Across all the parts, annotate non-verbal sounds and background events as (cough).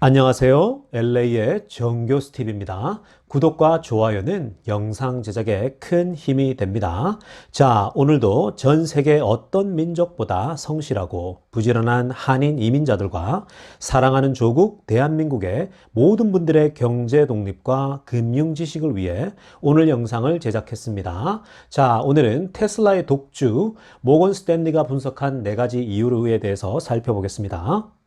안녕하세요. LA의 정교 스티브입니다. 구독과 좋아요는 영상 제작에 큰 힘이 됩니다. 자, 오늘도 전 세계 어떤 민족보다 성실하고 부지런한 한인 이민자들과 사랑하는 조국 대한민국의 모든 분들의 경제 독립과 금융 지식을 위해 오늘 영상을 제작했습니다. 자, 오늘은 테슬라의 독주 모건 스탠리가 분석한 네 가지 이유에 대해서 살펴보겠습니다.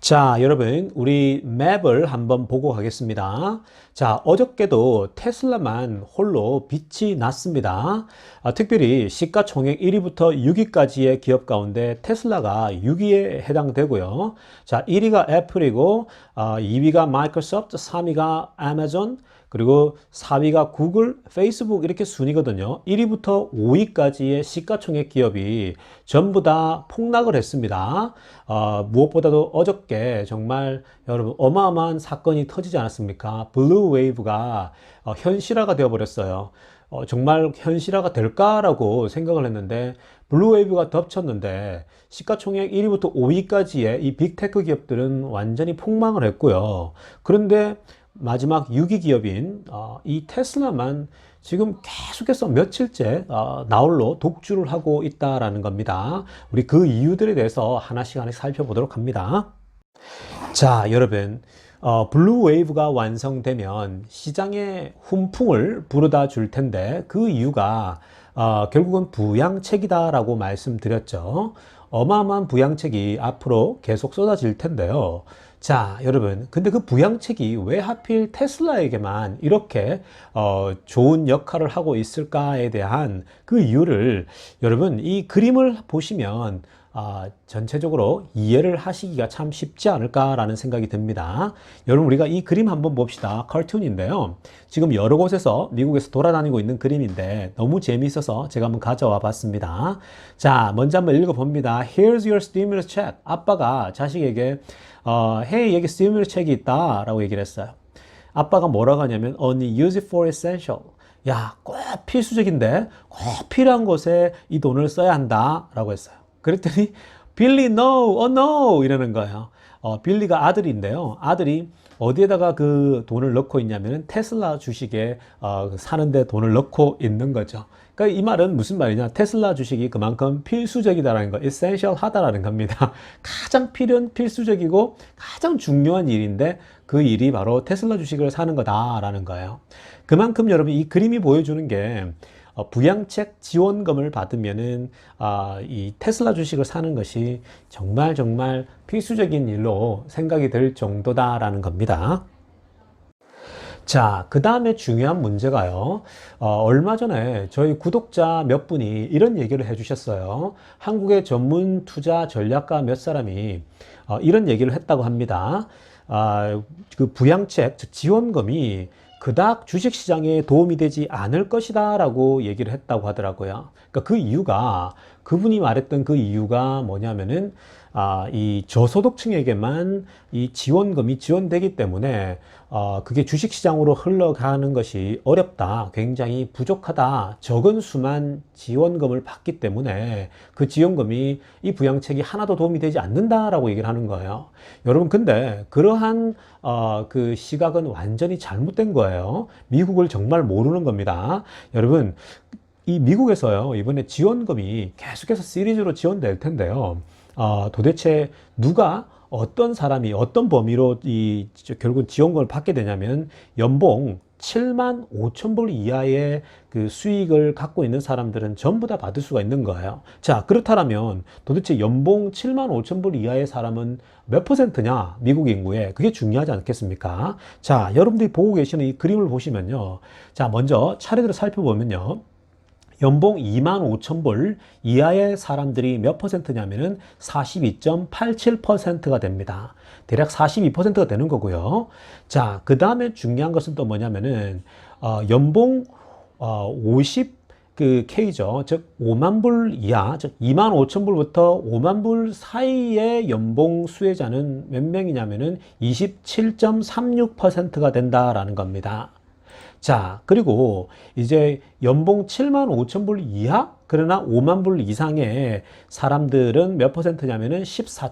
자, 여러분, 우리 맵을 한번 보고 가겠습니다. 자, 어저께도 테슬라만 홀로 빛이 났습니다. 아, 특별히 시가총액 1위부터 6위까지의 기업 가운데 테슬라가 6위에 해당되고요. 자, 1위가 애플이고, 아, 2위가 마이크로소프트, 3위가 아마존, 그리고 4위가 구글, 페이스북 이렇게 순위거든요. 1위부터 5위까지의 시가총액 기업이 전부 다 폭락을 했습니다. 어, 무엇보다도 어저께 정말 여러분 어마어마한 사건이 터지지 않았습니까? 블루 웨이브가 어, 현실화가 되어버렸어요. 어, 정말 현실화가 될까라고 생각을 했는데 블루웨이브가 덮쳤는데 시가총액 1위부터 5위까지의 이 빅테크 기업들은 완전히 폭망을 했고요. 그런데 마지막 6위 기업인 어, 이 테슬라만 지금 계속해서 며칠째 어, 나홀로 독주를 하고 있다라는 겁니다. 우리 그 이유들에 대해서 하나씩 하나씩 살펴보도록 합니다. 자, 여러분. 어, 블루 웨이브가 완성되면 시장에 훈풍을 부르다 줄 텐데 그 이유가 어, 결국은 부양책이다라고 말씀드렸죠. 어마어마한 부양책이 앞으로 계속 쏟아질 텐데요. 자, 여러분. 근데 그 부양책이 왜 하필 테슬라에게만 이렇게 어, 좋은 역할을 하고 있을까에 대한 그 이유를 여러분 이 그림을 보시면 아, 전체적으로 이해를 하시기가 참 쉽지 않을까라는 생각이 듭니다. 여러분 우리가 이 그림 한번 봅시다. 카툰인데요. 지금 여러 곳에서 미국에서 돌아다니고 있는 그림인데 너무 재미있어서 제가 한번 가져와 봤습니다. 자, 먼저 한번 읽어봅니다. Here's your stimulus check. 아빠가 자식에게 어, hey, 여기 stimulus 책이 있다 라고 얘기를 했어요. 아빠가 뭐라고 하냐면 only use it for essential. 야, 꼭 필수적인데 꼭 필요한 곳에 이 돈을 써야 한다 라고 했어요. 그랬더니 빌리 no, oh no 이러는 거예요. 어, 빌리가 아들인데요. 아들이 어디에다가 그 돈을 넣고 있냐면 테슬라 주식에 어, 사는데 돈을 넣고 있는 거죠. 그러니까 이 말은 무슨 말이냐? 테슬라 주식이 그만큼 필수적이다라는 거, essential 하다라는 겁니다. (laughs) 가장 필요한 필수적이고 가장 중요한 일인데 그 일이 바로 테슬라 주식을 사는 거다라는 거예요. 그만큼 여러분 이 그림이 보여주는 게 어, 부양책 지원금을 받으면은 아, 이 테슬라 주식을 사는 것이 정말 정말 필수적인 일로 생각이 될 정도다라는 겁니다. 자, 그 다음에 중요한 문제가요. 어, 얼마 전에 저희 구독자 몇 분이 이런 얘기를 해주셨어요. 한국의 전문 투자 전략가 몇 사람이 어, 이런 얘기를 했다고 합니다. 아, 그 부양책, 지원금이 그닥 주식시장에 도움이 되지 않을 것이다 라고 얘기를 했다고 하더라고요. 그러니까 그 이유가 그분이 말했던 그 이유가 뭐냐면은 아, 이 저소득층에게만 이 지원금이 지원되기 때문에 어, 그게 주식시장으로 흘러가는 것이 어렵다, 굉장히 부족하다, 적은 수만 지원금을 받기 때문에 그 지원금이 이 부양책이 하나도 도움이 되지 않는다라고 얘기를 하는 거예요. 여러분, 근데 그러한 어, 그 시각은 완전히 잘못된 거예요. 미국을 정말 모르는 겁니다. 여러분, 이 미국에서요, 이번에 지원금이 계속해서 시리즈로 지원될 텐데요. 어, 도대체 누가 어떤 사람이 어떤 범위로 이 결국 지원금을 받게 되냐면 연봉 7만 5천 불 이하의 그 수익을 갖고 있는 사람들은 전부 다 받을 수가 있는 거예요. 자, 그렇다면 도대체 연봉 7만 5천 불 이하의 사람은 몇 퍼센트냐? 미국 인구에. 그게 중요하지 않겠습니까? 자, 여러분들이 보고 계시는 이 그림을 보시면요. 자, 먼저 차례대로 살펴보면요. 연봉 2만 5천 불 이하의 사람들이 몇 퍼센트냐면은 42.87%가 됩니다. 대략 42%가 되는 거고요. 자, 그 다음에 중요한 것은 또 뭐냐면은, 어, 연봉, 어, 50, 그 K죠. 즉 5만 불 이하, 즉 2만 5천 불부터 5만 불 사이의 연봉 수혜자는 몇 명이냐면은 27.36%가 된다라는 겁니다. 자, 그리고 이제 연봉 7만 5천 불 이하? 그러나 5만 불 이상의 사람들은 몇 퍼센트냐면은 14.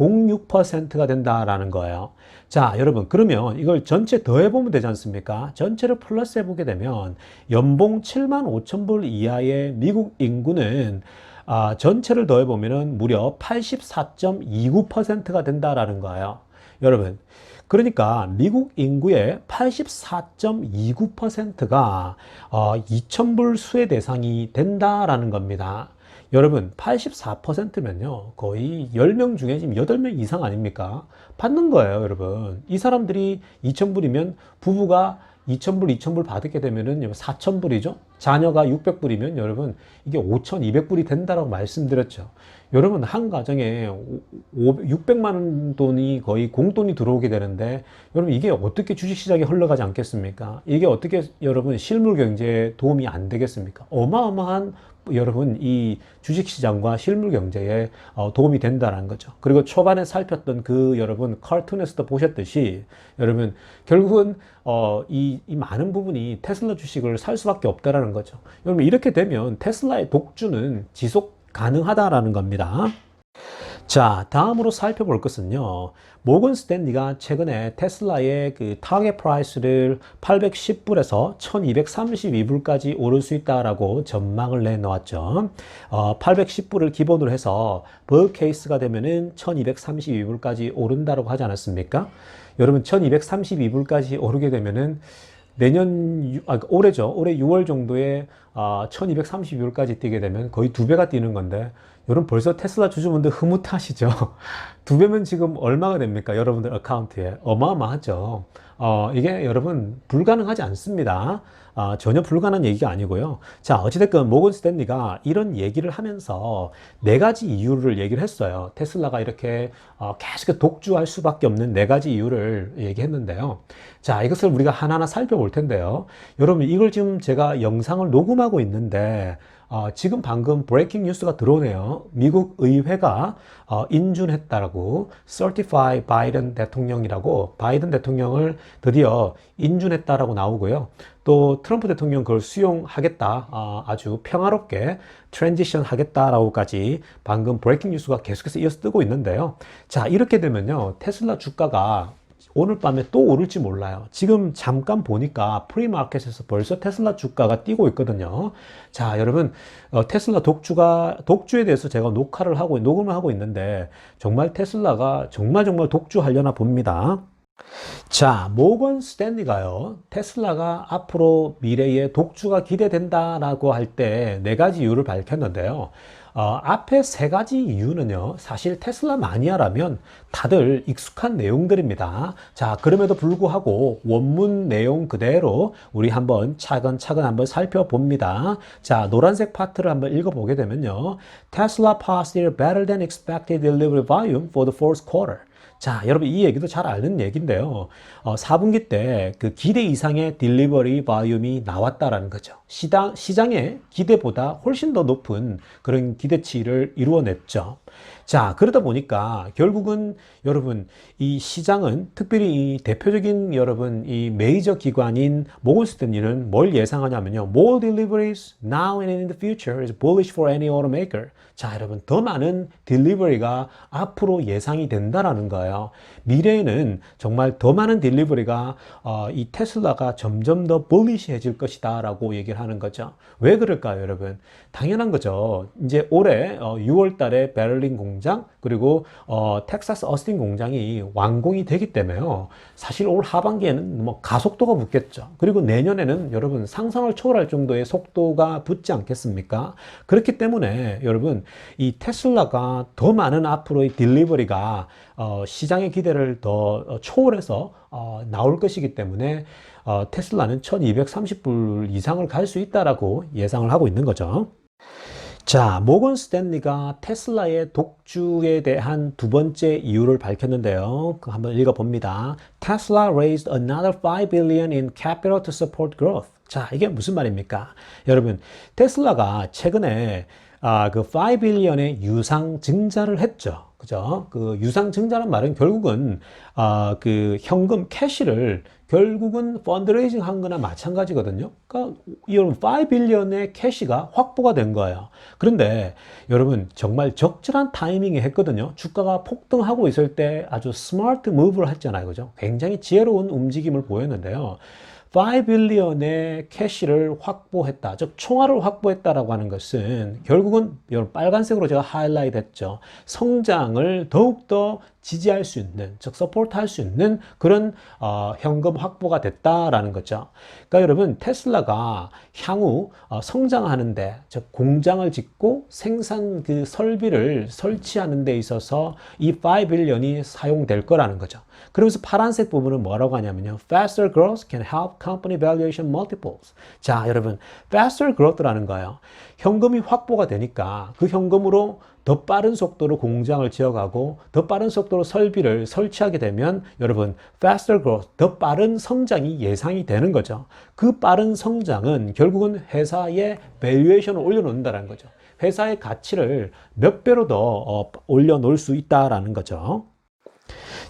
06%가 된다라는 거예요. 자, 여러분, 그러면 이걸 전체 더해보면 되지 않습니까? 전체를 플러스 해보게 되면 연봉 7만 5천 불 이하의 미국 인구는 아, 전체를 더해보면은 무려 84.29%가 된다라는 거예요. 여러분, 그러니까 미국 인구의 84.29%가 어, 2,000불 수혜 대상이 된다라는 겁니다. 여러분, 84%면요, 거의 10명 중에 지금 8명 이상 아닙니까? 받는 거예요, 여러분. 이 사람들이 2,000불이면 부부가 2,000불, 2,000불 받게 되면은 4,000불이죠? 자녀가 600불이면 여러분, 이게 5,200불이 된다라고 말씀드렸죠. 여러분, 한 가정에 600만 원 돈이 거의 공돈이 들어오게 되는데, 여러분, 이게 어떻게 주식시장에 흘러가지 않겠습니까? 이게 어떻게 여러분, 실물 경제에 도움이 안 되겠습니까? 어마어마한 여러분 이 주식시장과 실물 경제에 어, 도움이 된다는 거죠. 그리고 초반에 살폈던 그 여러분 카툰에서도 보셨듯이 여러분 결국은 어, 이, 이 많은 부분이 테슬라 주식을 살 수밖에 없다라는 거죠. 여러분 이렇게 되면 테슬라의 독주는 지속 가능하다라는 겁니다. 자, 다음으로 살펴볼 것은요. 모건 스탠리가 최근에 테슬라의 그 타겟 프라이스를 810불에서 1232불까지 오를 수 있다라고 전망을 내놓았죠. 어, 810불을 기본으로 해서 버 케이스가 되면은 1232불까지 오른다라고 하지 않았습니까? 여러분 1232불까지 오르게 되면은 내년 유- 아, 올해죠. 올해 6월 정도에 아, 1232불까지 뛰게 되면 거의 두 배가 뛰는 건데 여러분 벌써 테슬라 주주분들 흐뭇하시죠? (laughs) 두 배면 지금 얼마가 됩니까? 여러분들 어카운트에 어마어마하죠. 어, 이게 여러분 불가능하지 않습니다. 아, 전혀 불가능한 얘기가 아니고요. 자, 어찌됐건 모건 스탠리가 이런 얘기를 하면서 네 가지 이유를 얘기를 했어요. 테슬라가 이렇게 어, 계속 독주할 수밖에 없는 네 가지 이유를 얘기했는데요. 자, 이것을 우리가 하나하나 살펴볼 텐데요. 여러분, 이걸 지금 제가 영상을 녹음하고 있는데 어, 지금 방금 브레이킹 뉴스가 들어오네요. 미국 의회가 어, 인준했다라고 Certify Biden 대통령이라고 바이든 대통령을 드디어 인준했다라고 나오고요. 또 트럼프 대통령 그걸 수용하겠다, 아, 아주 평화롭게 트랜지션 하겠다라고까지 방금 브레이킹 뉴스가 계속해서 이어서 뜨고 있는데요. 자, 이렇게 되면요. 테슬라 주가가 오늘 밤에 또 오를지 몰라요. 지금 잠깐 보니까 프리마켓에서 벌써 테슬라 주가가 뛰고 있거든요. 자, 여러분, 어, 테슬라 독주가, 독주에 대해서 제가 녹화를 하고, 녹음을 하고 있는데, 정말 테슬라가 정말 정말 독주하려나 봅니다. 자, 모건 스탠리가요, 테슬라가 앞으로 미래의 독주가 기대된다라고 할 때 네 가지 이유를 밝혔는데요. 어, 앞에 세 가지 이유는요, 사실 테슬라 마니아라면 다들 익숙한 내용들입니다. 자, 그럼에도 불구하고 원문 내용 그대로 우리 한번 차근차근 한번 살펴봅니다. 자, 노란색 파트를 한번 읽어보게 되면요. Tesla posted better than expected delivery volume for the fourth quarter. 자, 여러분 이 얘기도 잘 아는 얘기인데요. 어, 4분기 때 그 기대 이상의 딜리버리 바이옴이 나왔다라는 거죠. 시장, 시장의 기대보다 훨씬 더 높은 그런 기대치를 이루어냈죠. 자, 그러다 보니까 결국은 여러분 이 시장은 특별히 이 대표적인 여러분 이 메이저 기관인 모건 스탠리는 뭘 예상하냐면요. More deliveries now and in the future is bullish for any automaker. 자, 여러분 더 많은 딜리버리가 앞으로 예상이 된다라는 거예요. 미래에는 정말 더 많은 딜리버리가 어, 이 테슬라가 점점 더 bulish해질 것이다라고 얘기를 하는 거죠. 왜 그럴까요, 여러분? 당연한 거죠. 이제 올해 어, 6월 달에 베를린 공장 그리고 어, 텍사스 어스틴 공장이 완공이 되기 때문에요. 사실 올 하반기에는 뭐 가속도가 붙겠죠. 그리고 내년에는 여러분 상상을 초월할 정도의 속도가 붙지 않겠습니까? 그렇기 때문에 여러분 이 테슬라가 더 많은 앞으로의 딜리버리가 어, 시장의 기대를 더 어, 초월해서 어, 나올 것이기 때문에 어, 테슬라는 1230불 이상을 갈 수 있다라고 예상을 하고 있는 거죠. 자, 모건 스탠리가 테슬라의 독주에 대한 두 번째 이유를 밝혔는데요. 그 한번 읽어봅니다. Tesla raised another 5 billion in capital to support growth. 자, 이게 무슨 말입니까? 여러분, 테슬라가 최근에 아, 그5 billion의 유상 증자를 했죠. 그죠? 그 유상 증자란 말은 결국은 아, 그 현금 캐시를 결국은 펀드레이징 한 거나 마찬가지거든요. 그러니까 여러분 5빌리언의 캐시가 확보가 된 거예요. 그런데 여러분 정말 적절한 타이밍에 했거든요. 주가가 폭등하고 있을 때 아주 스마트 무브를 했잖아요. 그죠? 굉장히 지혜로운 움직임을 보였는데요. 5빌리언의 캐시를 확보했다. 즉 총알을 확보했다라고 하는 것은 결국은 여러분 빨간색으로 제가 하이라이트 했죠. 성장을 더욱더 지지할 수 있는, 즉 서포트 할 수 있는 그런 어, 현금 확보가 됐다라는 거죠. 그러니까 여러분 테슬라가 향후 어, 성장하는데, 즉 공장을 짓고 생산 그 설비를 설치하는 데 있어서 이 5빌리언이 사용될 거라는 거죠. 그러면서 파란색 부분은 뭐라고 하냐면요. Faster growth can help company valuation multiples. 자, 여러분, faster growth라는 거예요. 현금이 확보가 되니까 그 현금으로 더 빠른 속도로 공장을 지어가고 더 빠른 속도로 설비를 설치하게 되면 여러분 faster growth 더 빠른 성장이 예상이 되는 거죠. 그 빠른 성장은 결국은 회사의 밸류에이션을 올려놓는다는 거죠. 회사의 가치를 몇 배로 더 어, 올려놓을 수 있다라는 거죠.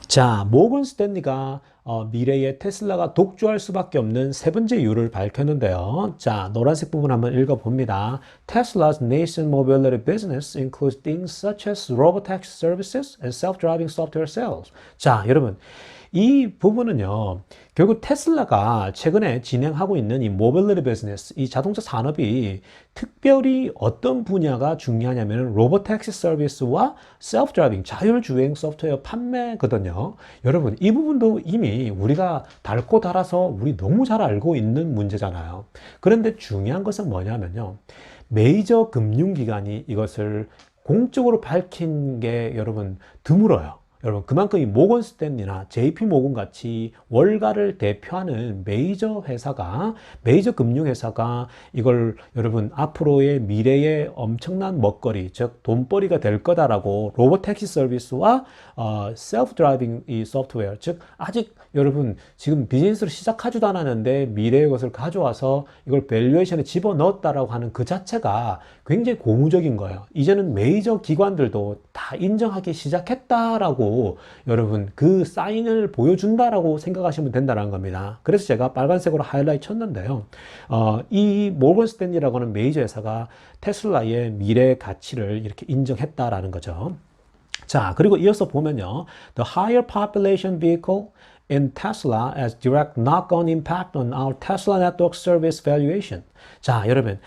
자, 모건 스탠리가 어, 미래의 테슬라가 독주할 수밖에 없는 세 번째 이유를 밝혔는데요. 자, 노란색 부분 한번 읽어봅니다. Tesla's nascent mobility business includes things such as robotaxi services and self-driving software sales. 자, 여러분. 이 부분은요, 결국 테슬라가 최근에 진행하고 있는 이 모빌리티 비즈니스, 이 자동차 산업이 특별히 어떤 분야가 중요하냐면 로보택시 서비스와 셀프 드라이빙, 자율주행 소프트웨어 판매거든요. 여러분, 이 부분도 이미 우리가 닳고 닳아서 우리 너무 잘 알고 있는 문제잖아요. 그런데 중요한 것은 뭐냐면요. 메이저 금융기관이 이것을 공적으로 밝힌 게 여러분 드물어요. 여러분 그만큼 이 모건 스탠리나 JP 모건 같이 월가를 대표하는 메이저 회사가 메이저 금융 회사가 이걸 여러분 앞으로의 미래의 엄청난 먹거리 즉 돈벌이가 될 거다라고 로봇 택시 서비스와 어, 셀프 드라이빙 이 소프트웨어 즉 아직 여러분 지금 비즈니스를 시작하지도 않았는데 미래의 것을 가져와서 이걸 밸류에이션에 집어넣었다라고 하는 그 자체가 굉장히 고무적인 거예요. 이제는 메이저 기관들도 다 인정하기 시작했다라고 여러분 그 사인을 보여준다라고 생각하시면 된다는 겁니다. 그래서 제가 빨간색으로 하이라이트 쳤는데요. 어, 이 모건 스탠리라고 하는 메이저 회사가 테슬라의 미래 가치를 이렇게 인정했다라는 거죠. 자, 그리고 이어서 보면요. The higher population vehicle in Tesla as direct knock-on impact on our Tesla network service valuation. 자, 여러분.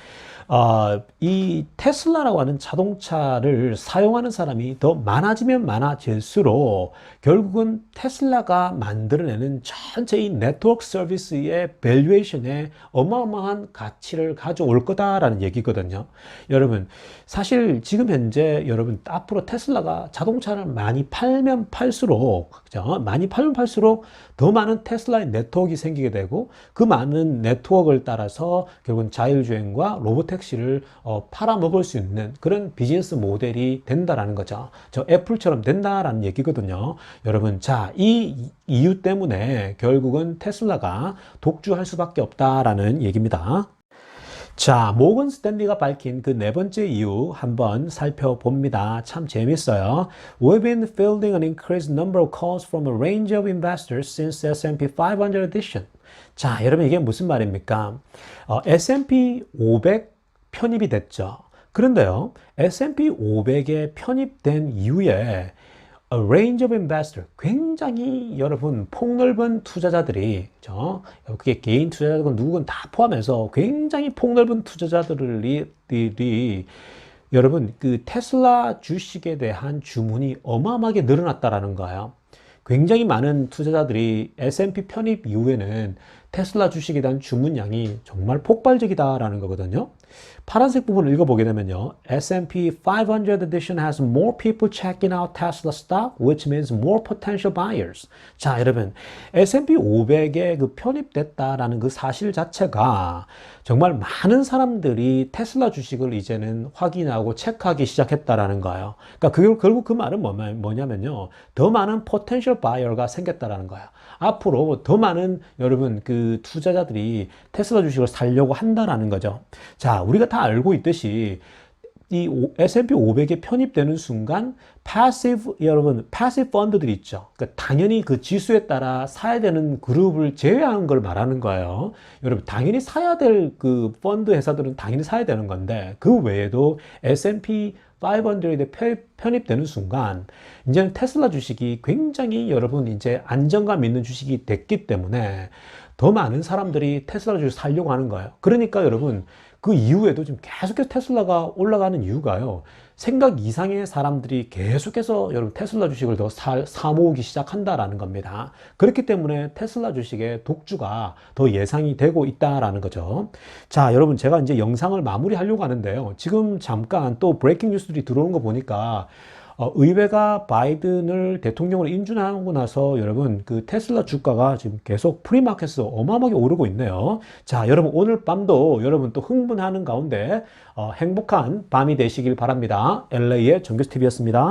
어, 이 테슬라라고 하는 자동차를 사용하는 사람이 더 많아지면 많아질수록 결국은 테슬라가 만들어내는 전체 이 네트워크 서비스의 밸류에이션에 어마어마한 가치를 가져올 거다라는 얘기거든요. 여러분, 사실 지금 현재 여러분 앞으로 테슬라가 자동차를 많이 팔면 팔수록 그죠? 많이 팔면 팔수록 더 많은 테슬라의 네트워크가 생기게 되고 그 많은 네트워크를 따라서 결국은 자율주행과 로보택 시를 어, 팔아먹을 수 있는 그런 비즈니스 모델이 된다라는 거죠. 저 애플처럼 된다라는 얘기거든요. 여러분, 자, 이 이유 때문에 결국은 테슬라가 독주할 수밖에 없다라는 얘기입니다. 자, 모건 스탠리가 밝힌 그 네 번째 이유 한번 살펴봅니다. 참 재밌어요. We've been fielding an increased number of calls from a range of investors since S&P 500 edition. 자, 여러분 이게 무슨 말입니까? 어, S&P 500 편입이 됐죠. 그런데요, S&P 500에 편입된 이후에 a range of investor 굉장히 여러분 폭넓은 투자자들이 저 그게 개인 투자자건 누구건 다 포함해서 굉장히 폭넓은 투자자들이 여러분 그 테슬라 주식에 대한 주문이 어마어마하게 늘어났다라는 거예요. 굉장히 많은 투자자들이 S&P 편입 이후에는 테슬라 주식에 대한 주문량이 정말 폭발적이다라는 거거든요. 파란색 부분을 읽어보게 되면요. S&P 500 edition has more people checking out Tesla stock, which means more potential buyers. 자, 여러분, S&P 500에 그 편입됐다라는 그 사실 자체가 정말 많은 사람들이 테슬라 주식을 이제는 확인하고 체크하기 시작했다라는 거예요. 그러니까 그, 결국 그 말은 뭐냐면요. 더 많은 potential buyer가 생겼다라는 거예요. 앞으로 더 많은 여러분 그 투자자들이 테슬라 주식을 살려고 한다라는 거죠. 자, 우리가 다 알고 있듯이 이 오- S&P 500에 편입되는 순간 passive 여러분 passive 펀드들이 있죠. 그러니까 당연히 그 지수에 따라 사야 되는 그룹을 제외한 걸 말하는 거예요. 여러분 당연히 사야 될 그 펀드 회사들은 당연히 사야 되는 건데 그 외에도 S&P 500에 편입되는 순간 이제는 테슬라 주식이 굉장히 여러분 이제 안정감 있는 주식이 됐기 때문에 더 많은 사람들이 테슬라 주식 사려고 하는 거예요. 그러니까 여러분 그 이후에도 지금 계속해서 테슬라가 올라가는 이유가요. 생각 이상의 사람들이 계속해서 여러분 테슬라 주식을 더 사, 사 모으기 시작한다라는 겁니다. 그렇기 때문에 테슬라 주식의 독주가 더 예상이 되고 있다라는 거죠. 자, 여러분 제가 이제 영상을 마무리하려고 하는데요. 지금 잠깐 또 브레이킹 뉴스들이 들어오는 거 보니까 어, 의회가 바이든을 대통령으로 인준하고 나서 여러분 그 테슬라 주가가 지금 계속 프리마켓에서 어마어마하게 오르고 있네요. 자, 여러분 오늘 밤도 여러분 또 흥분하는 가운데 어, 행복한 밤이 되시길 바랍니다. LA의 정교스 TV였습니다.